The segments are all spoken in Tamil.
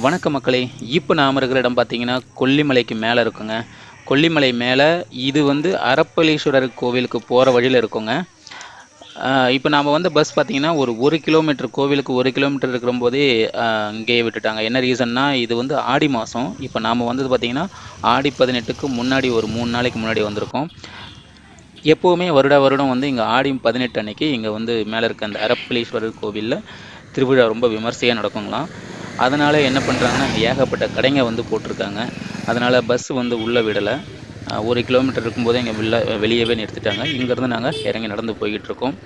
வணக்கம் மக்களே இப்போ நாம் இருக்கிற இடம் பார்த்தீங்கன்னா கொல்லிமலைக்கு மேலே இருக்குங்க. கொல்லிமலை மேலே இது வந்து அரப்பளீஸ்வரர் கோவிலுக்கு போகிற வழியில் இருக்குங்க. இப்போ நாம் வந்து பஸ் பார்த்தீங்கன்னா ஒரு ஒரு கிலோமீட்டர் கோவிலுக்கு ஒரு கிலோமீட்டர் இருக்கிற போதே இங்கேயே விட்டுட்டாங்க. என்ன ரீசன்னா இது வந்து ஆடி மாதம் இப்போ நாம் வந்தது பார்த்தீங்கன்னா ஆடி பதினெட்டுக்கு முன்னாடி ஒரு மூணு நாளைக்கு முன்னாடி வந்திருக்கோம். எப்போவுமே வருட வருடம் வந்து இங்கே ஆடி பதினெட்டு அன்னைக்கு இங்கே வந்து மேலே இருக்க அந்த அரப்பளீஸ்வரர் கோவிலில் திருவிழா ரொம்ப விமர்சையாக நடக்குங்களாம். அதனால் என்ன பண்ணுறாங்கன்னா ஏகப்பட்ட கடைங்க வந்து போட்டிருக்காங்க. அதனால் பஸ் வந்து உள்ளே விடலை. ஒரு கிலோமீட்டர் இருக்கும்போதே இங்கே வெளில வெளியவே நிறுத்திட்டாங்க. இங்கேருந்து நாங்கள் இறங்கி நடந்து போய்கிட்டு இருக்கோம்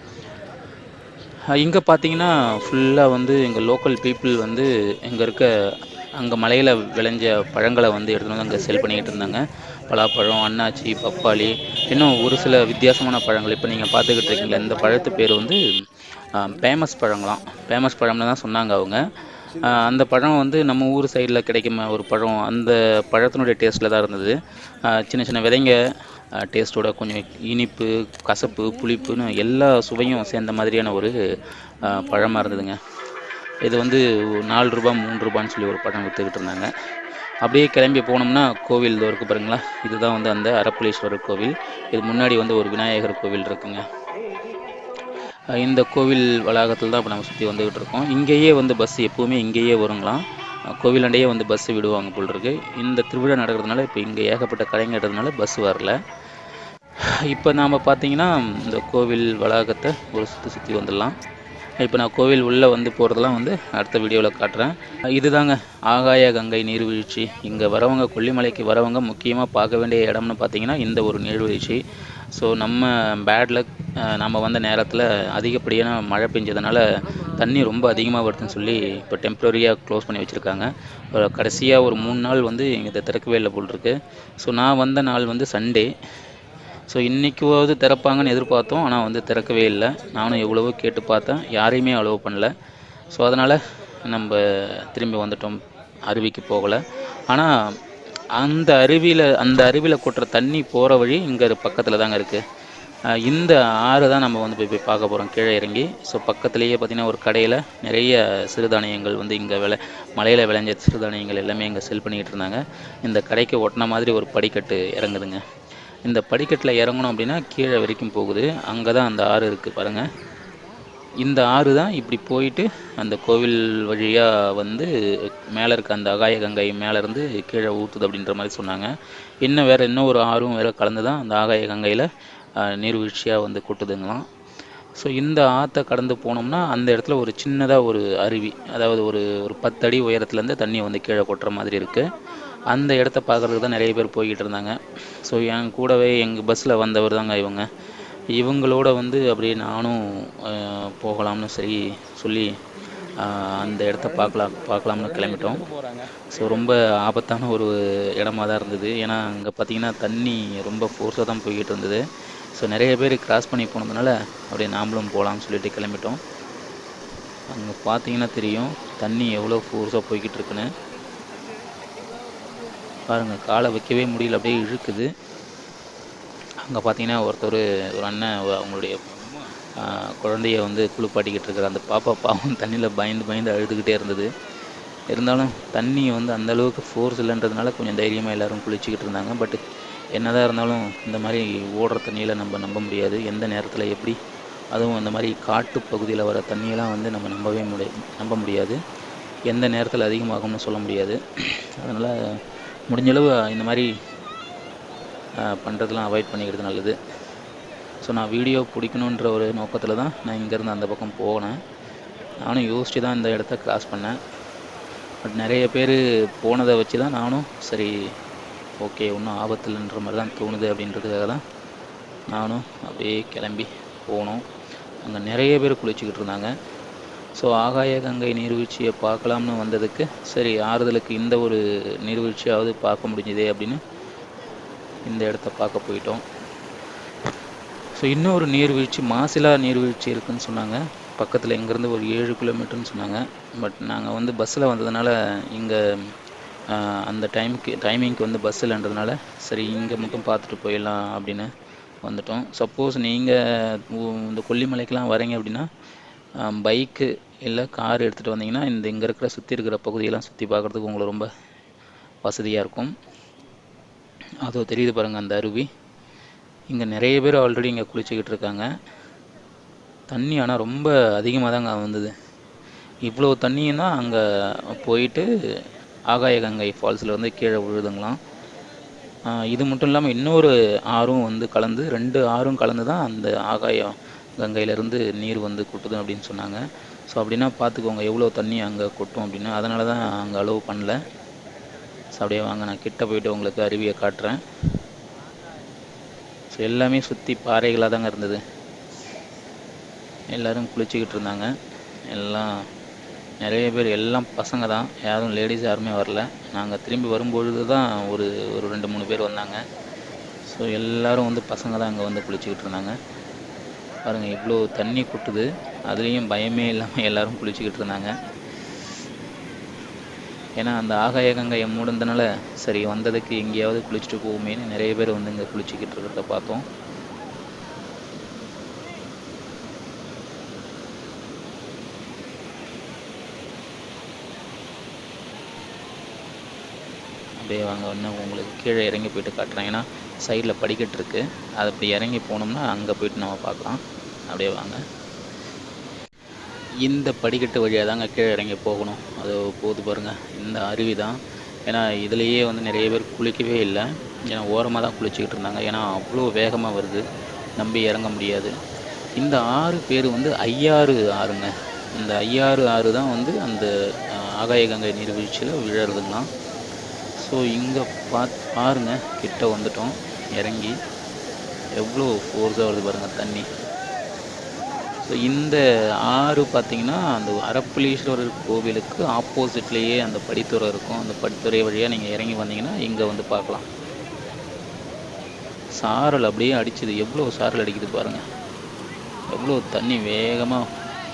இங்கே பார்த்தீங்கன்னா ஃபுல்லாக வந்து எங்கள் லோக்கல் பீப்புள் வந்து இங்கே இருக்க அங்கே மலையில் விளைஞ்ச பழங்களை வந்து எடுத்துகிட்டு வந்து அங்கே செல் பண்ணிக்கிட்டு இருந்தாங்க. பலாப்பழம் அன்னாச்சி பப்பாளி இன்னும் ஒரு சில வித்தியாசமான பழங்கள். இப்போ நீங்கள் பார்த்துக்கிட்டு இருக்கீங்களா இந்த பழத்து பேர் வந்து ஃபேமஸ் பழங்களாம். ஃபேமஸ் பழம்னு தான் சொன்னாங்க அவங்க. அந்த பழம் வந்து நம்ம ஊர் சைடில் கிடைக்கும் ஒரு பழம்? அந்த பழத்தினுடைய டேஸ்ட்டில் தான் இருந்தது. சின்ன சின்ன விதைங்க டேஸ்ட்டோட கொஞ்சம் இனிப்பு கசப்பு புளிப்புன்னு எல்லா சுவையும் சேர்ந்த மாதிரியான ஒரு பழமாக இருந்ததுங்க. இது வந்து நாலு ரூபா மூணு ரூபான்னு சொல்லி ஒரு பழம் விற்றுக்கிட்டு இருந்தாங்க. அப்படியே கிளம்பி போனோம்னா கோவில் இதோ இருக்குது பாருங்களா? இதுதான் வந்து அந்த அரப்புலீஸ்வரர் கோவில். இது முன்னாடி வந்து ஒரு விநாயகர் கோவில் இருக்குங்க. இந்த கோவில் வளாகத்தில் தான் இப்போ நம்ம சுற்றி வந்துக்கிட்டு இருக்கோம். இங்கேயே வந்து பஸ் எப்போவுமே இங்கேயே வருங்களாம். கோவிலாண்டையே வந்து பஸ்ஸு விடுவாங்க போல் இருக்கு. இந்த திருவிழா நடக்கிறதுனால இப்போ இங்கே ஏகப்பட்ட கடைங்கிறதுனால பஸ் வரல. இப்போ நாம் பார்த்தீங்கன்னா இந்த கோவில் வளாகத்தை ஒரு சுற்றி சுற்றி வந்துடலாம். இப்போ நான் கோவில் உள்ளே வந்து போகிறதெல்லாம் வந்து அடுத்த வீடியோவில் காட்டுறேன். இதுதாங்க ஆகாய கங்கை நீர்வீழ்ச்சி. இங்கே வரவங்க கொல்லிமலைக்கு வரவங்க முக்கியமாக பார்க்க வேண்டிய இடம்னு பார்த்தீங்கன்னா இந்த ஒரு நீர்வீழ்ச்சி. ஸோ நம்ம பேட் லக் நம்ம வந்த நேரத்தில் அதிகப்படியான மழை பெஞ்சதுனால தண்ணி ரொம்ப அதிகமாக வருதுன்னு சொல்லி இப்போ டெம்ப்ரரியாக க்ளோஸ் பண்ணி வச்சுருக்காங்க. கடைசியாக ஒரு மூணு நாள் வந்து இங்கே திறக்கவே இல்லை போல் இருக்குது ஸோ நான் வந்த நாள் வந்து சண்டே ஸோ இன்றைக்குவாவது திறப்பாங்கன்னு எதிர்பார்த்தோம் ஆனால் வந்து திறக்கவே இல்லை. நானும் எவ்வளவோ கேட்டு பார்த்தேன் யாரையுமே அலோவ் பண்ணல. ஸோ அதனால் நம்ம திரும்பி வந்துட்டோம் அருவிக்கு போகலை. ஆனால் அந்த அருவியில் அந்த அருவியில் கொட்டுற தண்ணி போகிற வழி இங்கே பக்கத்தில் தாங்க இருக்குது இந்த ஆறு தான் நம்ம வந்து போய் போய் பார்க்க போகிறோம் கீழே இறங்கி. ஸோ பக்கத்துலேயே பார்த்திங்கன்னா ஒரு கடையில் நிறைய சிறுதானியங்கள் வந்து இங்கே விளை மலையில் விளைஞ்ச சிறுதானியங்கள் எல்லாமே இங்கே செல் பண்ணிக்கிட்டு இருந்தாங்க. இந்த கடைக்கு ஒட்டின மாதிரி ஒரு படிக்கட்டு இறங்குதுங்க. இந்த படிக்கட்டில் இறங்கணும் அப்படின்னா கீழே வரைக்கும் போகுது. அங்கே தான் அந்த ஆறு இருக்குது பாருங்கள் இந்த ஆறு தான் இப்படி போயிட்டு அந்த கோவில் வழியாக வந்து மேலே இருக்க அந்த அகாய கங்கை மேலேருந்து கீழே ஊற்றுது அப்படின்ற மாதிரி சொன்னாங்க. இன்னும் வேறு இன்னும் ஒரு ஆறும் வேறு கலந்து தான் அந்த ஆகாய கங்கையில் நீர்வீழ்ச்சியாக வந்து கொட்டுதுங்களாம். ஸோ இந்த ஆற்றை கடந்து போனோம்னா அந்த இடத்துல ஒரு சின்னதாக ஒரு அருவி அதாவது ஒரு ஒரு பத்தடி உயரத்துலேருந்து தண்ணி வந்து கீழே கொட்டுற மாதிரி இருக்குது அந்த இடத்த பார்க்குறதுக்கு தான் நிறைய பேர் போய்கிட்டு இருந்தாங்க. ஸோ என் கூடவே எங்கள் பஸ்ஸில் வந்தவர் தாங்க இவங்க. இவங்களோட வந்து அப்படியே நானும் போகலாம்னு சரி சொல்லி அந்த இடத்த பார்க்கலாம் பார்க்கலாம்னு கிளம்பிட்டோம். ஸோ ரொம்ப ஆபத்தான ஒரு இடமா தான் இருந்தது. ஏன்னா அங்கே பார்த்தீங்கன்னா தண்ணி ரொம்ப ஃபோர்ஸாக தான் போய்கிட்டு இருந்தது. ஸோ நிறைய பேர் கிராஸ் பண்ணி போனதுனால அப்படியே நாமளும் போகலாம்னு சொல்லிட்டு கிளம்பிட்டோம். அங்கே பார்த்தீங்கன்னா தெரியும் தண்ணி எவ்வளோ ஃபோர்ஸாக போய்கிட்டு இருக்குன்னு. பாருங்கள் காலை வைக்கவே முடியல அப்படியே இழுக்குது. அங்கே பார்த்தீங்கன்னா ஒருத்தர் ஒரு அண்ணன் அவங்களுடைய குழந்தைய வந்து குளிப்பாட்டிக்கிட்டு இருக்கிற அந்த பாப்பா பாவம் தண்ணியில் பயந்து பயந்து அழுதுகிட்டே இருந்தது. இருந்தாலும் தண்ணி வந்து அந்த அளவுக்கு ஃபோர்ஸ் இல்லைன்றதுனால கொஞ்சம் தைரியமாக எல்லோரும் குளிச்சுக்கிட்டு இருந்தாங்க. பட் என்னதான் இருந்தாலும் இந்த மாதிரி ஓடுற தண்ணியில் நம்ம நம்ப முடியாது. எந்த நேரத்தில் எப்படி அதுவும் அந்த மாதிரி காட்டு பகுதியில் வர தண்ணியெல்லாம் வந்து நம்ம நம்பவே முடிய நம்ப முடியாது. எந்த நேரத்தில் அதிகமாகும்னு சொல்ல முடியாது. அதனால் முடிஞ்சளவு இந்த மாதிரி பண்ணுறதுலாம் அவாய்ட் பண்ணிக்கிறது நல்லது. ஸோ நான் வீடியோ பிடிக்கணுன்ற ஒரு நோக்கத்தில் தான் நான் இங்கேருந்து அந்த பக்கம் போனேன். நானும் யோசித்து தான் இந்த இடத்த கிராஸ் பண்ணேன். பட் நிறைய பேர் போனதை வச்சு தான் நானும் சரி ஓகே ஒன்றும் ஆபத்தில்ன்ற மாதிரி தான் தோணுது அப்படின்றதுக்காக தான் நானும் அப்படியே கிளம்பி போனோம். அங்கே நிறைய பேர் குளிச்சுக்கிட்டு இருந்தாங்க. ஸோ ஆகாய கங்கை நீர்வீழ்ச்சியை பார்க்கலாம்னு வந்ததுக்கு சரி ஆறுதலுக்கு இந்த ஒரு நீர்வீழ்ச்சியாவது பார்க்க முடிஞ்சுதே அப்படின்னு இந்த இடத்த பார்க்க போயிட்டோம். ஸோ இன்னொரு நீர்வீழ்ச்சி மாசிலா நீர்வீழ்ச்சி இருக்குதுன்னு சொன்னாங்க. பக்கத்தில் இங்கேருந்து ஒரு ஏழு கிலோமீட்டர்னு சொன்னாங்க. பட் நாங்கள் வந்து பஸ்ஸில் வந்ததுனால இங்கே அந்த டைமுக்கு டைமிங்க்கு வந்து பஸ் இல்லைன்றதுனால சரி இங்கே மட்டும் பார்த்துட்டு போயிடலாம் அப்படின்னு வந்துட்டோம். சப்போஸ் நீங்கள் இந்த கொல்லிமலைக்கெலாம் வரீங்க அப்படின்னா பைக்கு இல்லை கார் எடுத்துகிட்டு வந்தீங்கன்னா இந்த இங்கே இருக்கிற சுற்றி இருக்கிற பகுதியெல்லாம் சுற்றி பார்க்குறதுக்கு உங்களுக்கு ரொம்ப வசதியாக இருக்கும். அதோ தெரியுது பாருங்கள் அந்த அருவி. இங்கே நிறைய பேர் ஆல்ரெடி இங்கே குளிச்சுக்கிட்டு இருக்காங்க. தண்ணி ஆனால் ரொம்ப அதிகமாக தாங்க வந்தது. இவ்வளோ தண்ணியும் தான் அங்கே போயிட்டு ஆகாய கங்கை ஃபால்ஸில் வந்து கீழே விழுதுங்களாம். இது மட்டும் இல்லாமல் இன்னொரு ஆறும் வந்து கலந்து ரெண்டு ஆறும் கலந்து தான் அந்த ஆகாய கங்கையிலேருந்து நீர் வந்து கொட்டுது அப்படின்னு சொன்னாங்க. ஸோ அப்படின்னா பார்த்துக்கோங்க எவ்வளோ தண்ணி அங்கே கொட்டும் அப்படின்னு. அதனால தான் அங்கே அலோவ் பண்ணல. ஸோ அப்படியே வாங்க. நான் கிட்ட போயிட்டு உங்களுக்கு அருவியை காட்டுறேன். ஸோ எல்லாமே சுற்றி பாறைகளாக தாங்க இருந்தது. எல்லோரும் குளிச்சுக்கிட்டு இருந்தாங்க. எல்லாம் நிறைய பேர் எல்லாம் பசங்க தான். யாரும் லேடிஸ் யாருமே வரல. நாங்கள் திரும்பி வரும்பொழுது தான் ஒரு ஒரு ரெண்டு மூணு பேர் வந்தாங்க. ஸோ எல்லாரும் வந்து பசங்க தான் அங்கே வந்து குளிச்சுக்கிட்டு இருந்தாங்க. பாருங்கள் இவ்வளோ தண்ணி கொட்டுது. அதுலேயும் பயமே இல்லாமல் எல்லோரும் குளிச்சுக்கிட்டு இருந்தாங்க. ஏன்னா அந்த ஆகாய கங்கையை மூடுனதுனால சரி வந்ததுக்கு எங்கேயாவது குளிச்சுட்டு போவோமேன்னு நிறைய பேர் வந்து இங்கே குளிச்சுக்கிட்டு இருக்கிறத பார்த்தோம். அப்படியே வாங்க இன்னும் உங்களுக்கு கீழே இறங்கி போயிட்டு காட்டுறேன். ஏன்னா சைடில் படிக்கட்டு இருக்குது அது அப்படி இறங்கி போனோம்னா அங்கே போயிட்டு நம்ம பார்க்கலாம். அப்படியே வாங்க. இந்த படிக்கட்டு வழியாக தாங்க கீழே இறங்கி போகணும். அது போது பாருங்கள் இந்த அருவி தான் ஏன்னா இதுலேயே வந்து நிறைய பேர் குளிக்கவே இல்லை. ஏன்னா ஓரமாக தான் குளிச்சுக்கிட்டு இருந்தாங்க. ஏன்னா அவ்வளோ வேகமாக வருது. நம்பி இறங்க முடியாது. இந்த ஆறு பேர் வந்து ஐயாறு ஆறுங்க. இந்த ஐயாறு ஆறு தான் வந்து அந்த ஆகாய கங்கை நீர்வீழ்ச்சியில் விழறதுங்களாம் ஸோ இங்கே பாத் பாருங்க. கிட்ட வந்துட்டோம். இறங்கி. எவ்வளோ ஃபோர்ஸாக வருது பாருங்கள் தண்ணி. ஸோ இந்த ஆறு பார்த்தீங்கன்னா அந்த அரப்புலீஸ்வரர் கோவிலுக்கு ஆப்போசிட்லேயே அந்த படித்துறை இருக்கும். அந்த படித்துறை வழியாக நீங்கள் இறங்கி வந்தீங்கன்னா இங்கே வந்து பார்க்கலாம். சாரல் அப்படியே அடிச்சுது. எவ்வளோ சாரல் அடிக்குது பாருங்கள் எவ்வளோ தண்ணி வேகமாக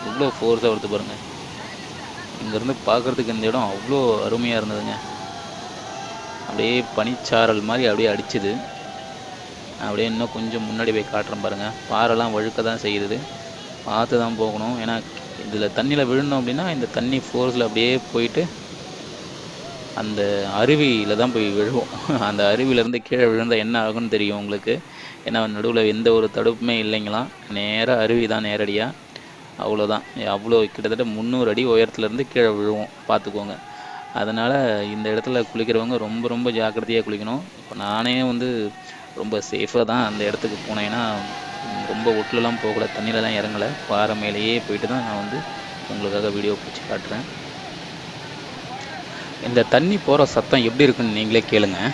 எவ்வளோ ஃபோர்ஸாக வருது பாருங்கள் இங்கேருந்து பார்க்குறதுக்கு இந்த இடம் அவ்வளோ அருமையாக இருந்ததுங்க. அப்படியே பனிச்சாரல் மாதிரி அப்படியே அடிச்சுது. அப்படியே இன்னும் கொஞ்சம் முன்னாடி போய் காட்டுறேன் பாருங்கள் பாறைலாம் வழுக்க தான் செய்யுது. பார்த்து தான் போகணும். ஏன்னா இதில் தண்ணியில் விழுந்தோம் அப்படின்னா இந்த தண்ணி ஃபோர்ஸில் அப்படியே போயிட்டு அந்த அருவியில் தான் போய் விழுவோம். அந்த அருவியிலேருந்து கீழே விழுந்தால் என்ன ஆகும்னு தெரியும் உங்களுக்கு? ஏன்னா நடுவில் எந்த ஒரு தடுப்புமே இல்லைங்களாம் நேராக அருவி தான் நேரடியாக அவ்வளோதான் அவ்வளோ கிட்டத்தட்ட முந்நூறு அடி உயரத்துலேருந்து கீழே விழுவோம். பார்த்துக்கோங்க. அதனால் இந்த இடத்துல குளிக்கிறவங்க ரொம்ப ரொம்ப ஜாக்கிரதையாக குளிக்கணும். இப்போ நானே வந்து ரொம்ப சேஃபாக தான் அந்த இடத்துக்கு போனேன். ஏன்னா ரொம்ப ஒட்டுலலாம் போகல தண்ணியிலலாம் இறங்கலை. பாறை மேலேயே போயிட்டு தான் நான் வந்து உங்களுக்காக வீடியோ பிடிச்சி காட்டுறேன். இந்த தண்ணி போகிற சத்தம் எப்படி இருக்குன்னு நீங்களே கேளுங்கள்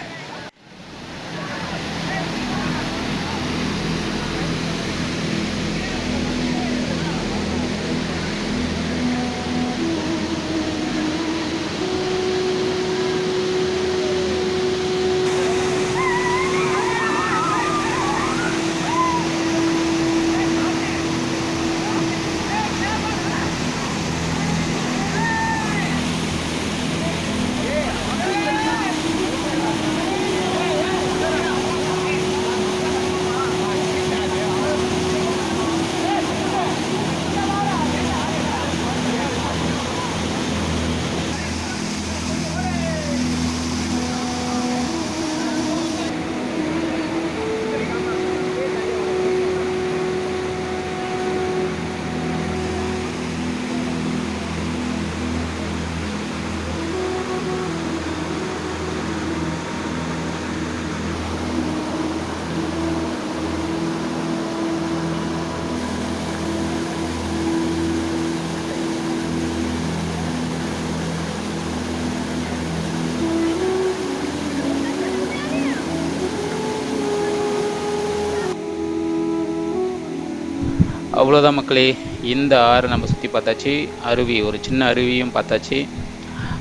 அவ்வளோதான் மக்களே இந்த ஆறு நம்ம சுற்றி பார்த்தாச்சு. அருவி ஒரு சின்ன அருவியும் பார்த்தாச்சு.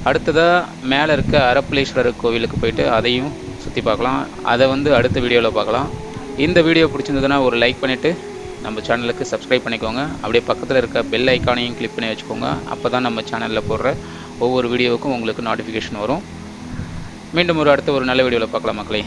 அடுத்ததாக மேலே இருக்க அரப்பளீஸ்வரர் கோவிலுக்கு போயிட்டு அதையும் சுற்றி பார்க்கலாம். அதை வந்து அடுத்த வீடியோவில் பார்க்கலாம். இந்த வீடியோ பிடிச்சிருந்ததுன்னா ஒரு லைக் பண்ணிவிட்டு நம்ம சேனலுக்கு சப்ஸ்கிரைப் பண்ணிக்கோங்க. அப்படியே பக்கத்தில் இருக்க பெல் ஐக்கானையும் கிளிக் பண்ணி வச்சுக்கோங்க. அப்போ தான் நம்ம சேனலில் போடுற ஒவ்வொரு வீடியோவுக்கும் உங்களுக்கு நோட்டிஃபிகேஷன் வரும். மீண்டும் ஒரு அடுத்த ஒரு நல்ல வீடியோவில் பார்க்கலாம் மக்களே.